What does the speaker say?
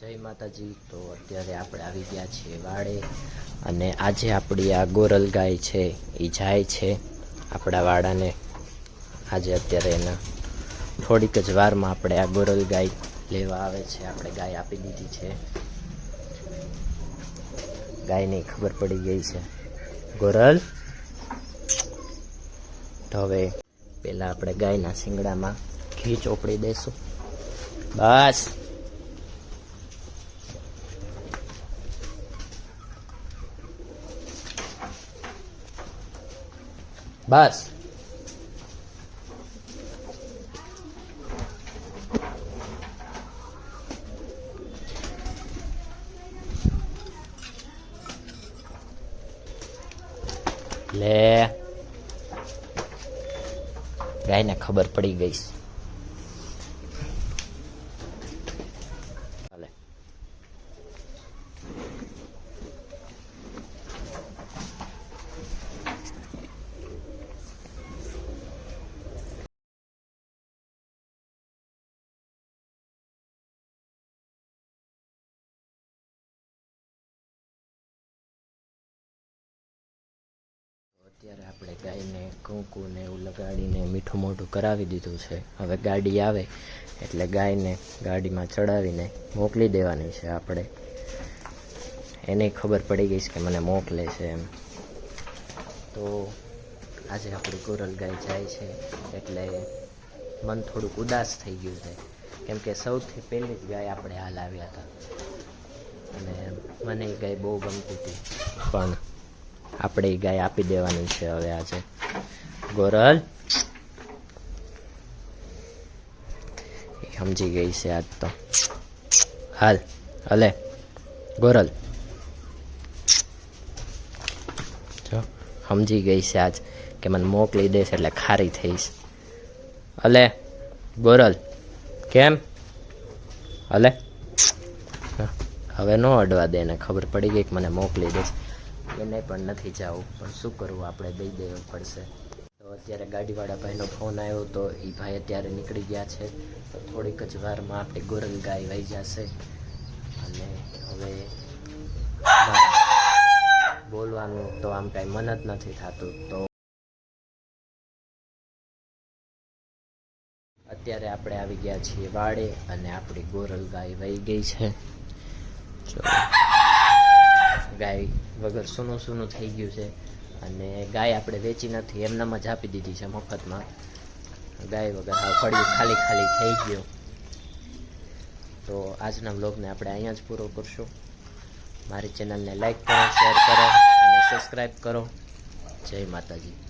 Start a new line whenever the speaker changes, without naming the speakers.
જય માતાજી. તો અત્યારે આપણે આવી ગયા છીએ વાડે અને આજે આપણી આ ગોરલ ગાય છે એ જાય છે આપણા વાડાને. આજે અત્યારે એના થોડીક જ વારમાં આપણે આ ગોરલ ગાય લેવા આવે છે. આપણે ગાય આપી દીધી છે. ગાયની ખબર પડી ગઈ છે. ગોરલ? તો હવે પહેલાં આપણે ગાયના શિંગડામાં ઘી ચોપડી દઈશું બસ. બસ. લે. ગાયને ખબર પડી ગઈ છે. હાલે અત્યારે આપણે ગાયને કૂંકુને એવું લગાડીને મીઠું મોઢું કરાવી દીધું છે. હવે ગાડી આવે, એટલે ગાયને ગાડીમાં ચડાવીને મોકલી દેવાની છે આપણે. એને ખબર પડી ગઈ છે કે મને મોકલે છે એમ. તો આજે આપણી કોરલ ગાય જાય છે, એટલે મન થોડુંક ઉદાસ થઈ ગયું છે. કેમ કે સૌથી પહેલી જ ગાય આપણે હાલ આવ્યા હતા. અને મને એ ગાય બહુ ગમતી હતી. પણ આપણે ગાય આપી દેવાની છે હવે આજે ગોરલ. સમજી ગઈ છે આજ તો. હાલ, હલે. ગોરલ. સમજી ગઈ છે આજ કે મને મોકલી દઈશ એટલે ખારી થઈશ. હલે, ગોરલ. કેમ? હલે. હવે ન અડવા દે ને ખબર પડી ગઈ કે મને મોકલી દેશે એને પણ નથી જવું પણ શું કરવું આપણે દઈ દેવું પડશે. તો અત્યારે ગાડીવાળા ભાઈનો ફોન આવ્યો તો એ ભાઈ અત્યારે નીકળી ગયા છે. તો થોડીક જ વારમાં આપણી ગોરલ ગાય વહી જશે. અને હવે બોલવાનું તો આમ કાંઈ મન જ નથી થતું. તો અત્યારે આપણે આવી ગયા છીએ વાડે અને આપણી ગોરલ ગાય વહી ગઈ છે. જો. ગાય વગર સૂનું સૂનું થઈ ગયું છે. અને ગાય આપણે વેચી નથી, એમનામ જ આપી દીધી છે મફતમાં. ગાય વગર હા ફળિયું ખાલી ખાલી થઈ ગયું. તો આજના બ્લોગને આપણે અહીંયા જ પૂરો કરશું. મારી ચેનલને લાઈક કરો, શેર કરો અને સબસ્ક્રાઈબ કરો. જય માતાજી.